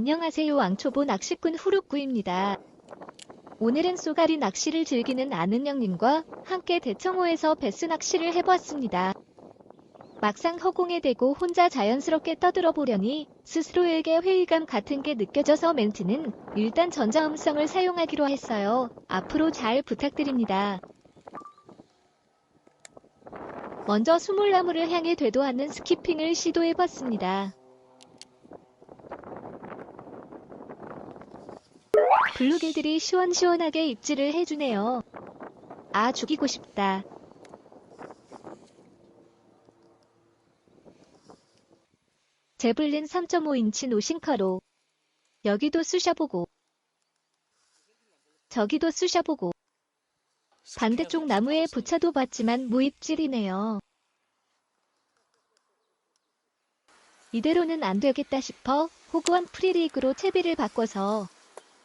안녕하세요 왕초보 낚시꾼 후루꾸입니다. 오늘은 쏘가리 낚시를 즐기는 아는 형님과 함께 대청호에서 베스 낚시를 해보았습니다. 막상 허공에 대고 혼자 자연스럽게 떠들어 보려니 스스로에게 회의감 같은 게 느껴져서 멘트는 일단 전자음성을 사용하기로 했어요. 앞으로 잘 부탁드립니다. 먼저 수몰나무를 향해 되도 않는 스키핑을 시도해봤습니다. 블루개들이 시원시원하게 입질을 해주네요. 아, 죽이고 싶다. 제블린 3.5인치 노싱커로. 여기도 쑤셔보고. 저기도 쑤셔보고. 반대쪽 나무에 붙여도 봤지만 무입질이네요. 이대로는 안 되겠다 싶어 호구원 프리리그로 채비를 바꿔서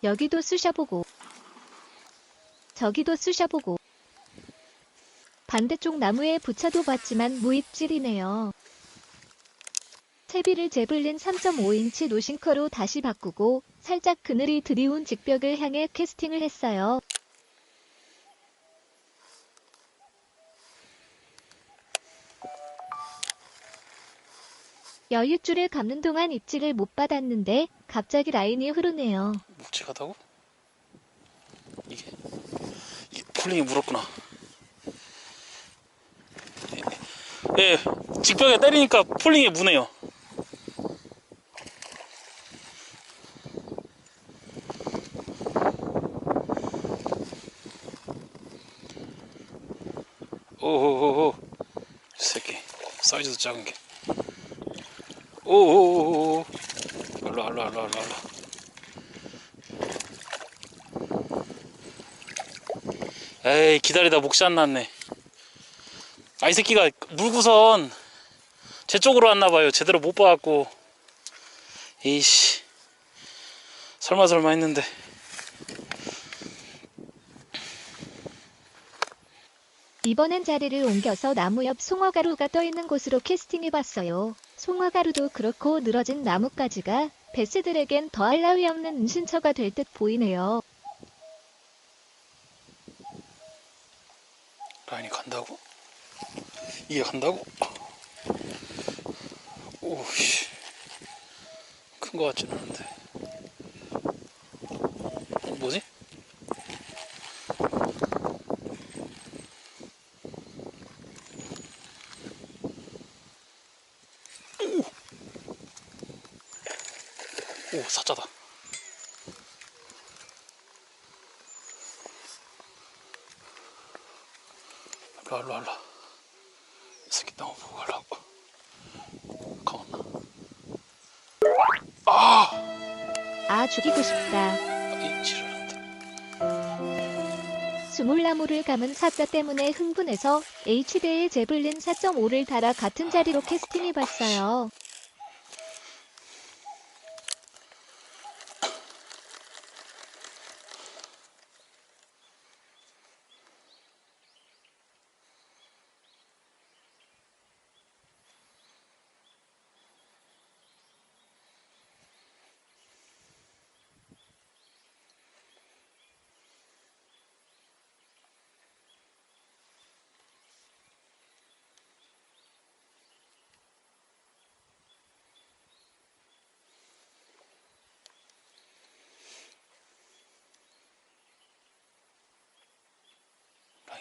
여기도 쑤셔보고 저기도 쑤셔보고 반대쪽 나무에 붙여도 봤지만 무입질이네요. 채비를 제블린 3.5인치 노싱커로 다시 바꾸고 살짝 그늘이 드리운 직벽을 향해 캐스팅을 했어요. 여윳줄을 감는 동안 입질을 못 받았는데 갑자기 라인이 흐르네요. 묵직하다고? 이게 이게 풀링이 물었구나. 예, 예, 직벽에 때리니까 풀링이 무네요. 오호호호 이 새끼 사이즈도 작은 게 알라 알라 알라 알라 알라 에이 기다리다 목시 안 났네. 아 이 새끼가 물구선 제 쪽으로 왔나봐요. 제대로 못 봐갖고. 에이씨. 설마 설마 했는데. 이번엔 자리를 옮겨서 나무 옆 송어가루가 떠있는 곳으로 캐스팅해봤어요. 송어가루도 그렇고 늘어진 나뭇가지가 베스들에겐 더할 나위 없는 은신처가 될 듯 보이네요. 라인이 간다고? 이게 간다고? 오씨 큰 거 같진 않은데 어, 뭐지? 오! 오 사자다 일로와 일로와 이 새끼 나무 보고 가려고. 가만나 아, 죽이고 싶다. 수물나무를 감은 사자 때문에 흥분해서 HD의 제블린 4.5를 달아 같은 자리로 캐스팅해봤어요.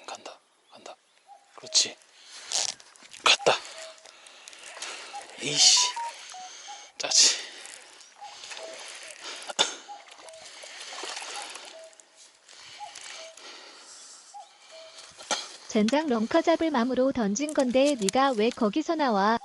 간다 간다. 그렇지. 갔다. 이씨. 짜지. 젠장 런커 잡을 맘으로 던진 건데 네가 왜 거기서 나와?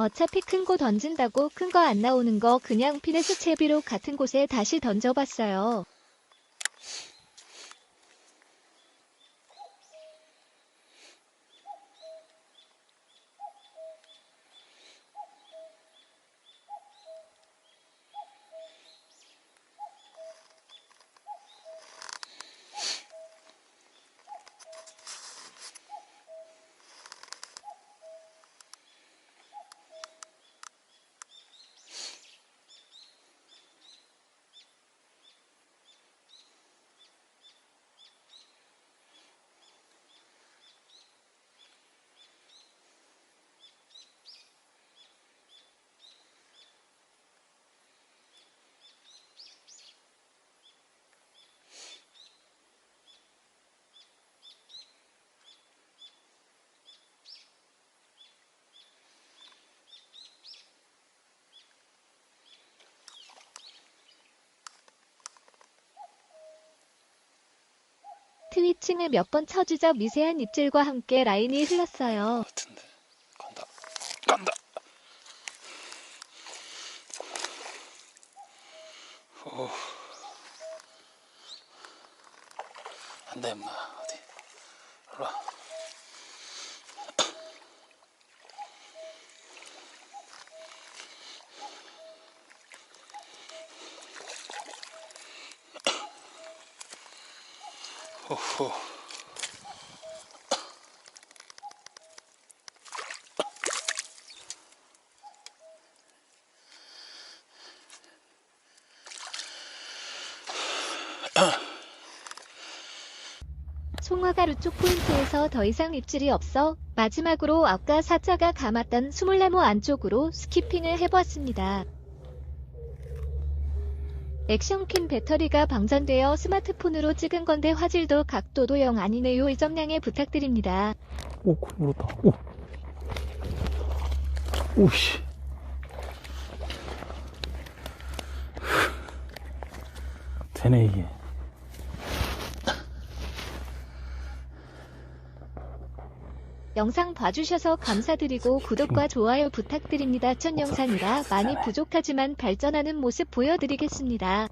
어차피 큰 거 던진다고 큰 거 안 나오는 거 그냥 피네스 채비로 같은 곳에 다시 던져봤어요. 스위칭을 몇 번 쳐주자 미세한 입질과 함께 라인이 흘렀어요. 같은데. 간다. 간다. 오. 안돼 임마. 어디? 일로 와 오호 송화가 루 쪽 포인트에서 더 이상 입질이 없어 마지막으로 아까 사자가 감았던 수물나무 안쪽으로 스키핑을 해보았습니다. 액션캠 배터리가 방전되어 스마트폰으로 찍은 건데 화질도 각도도 영 아니네요. 양해 부탁드립니다. 오, 그 물었다. 오. 오씨. 되네, 이게. 영상 봐주셔서 감사드리고 구독과 좋아요 부탁드립니다. 첫 영상이라 많이 부족하지만 발전하는 모습 보여드리겠습니다.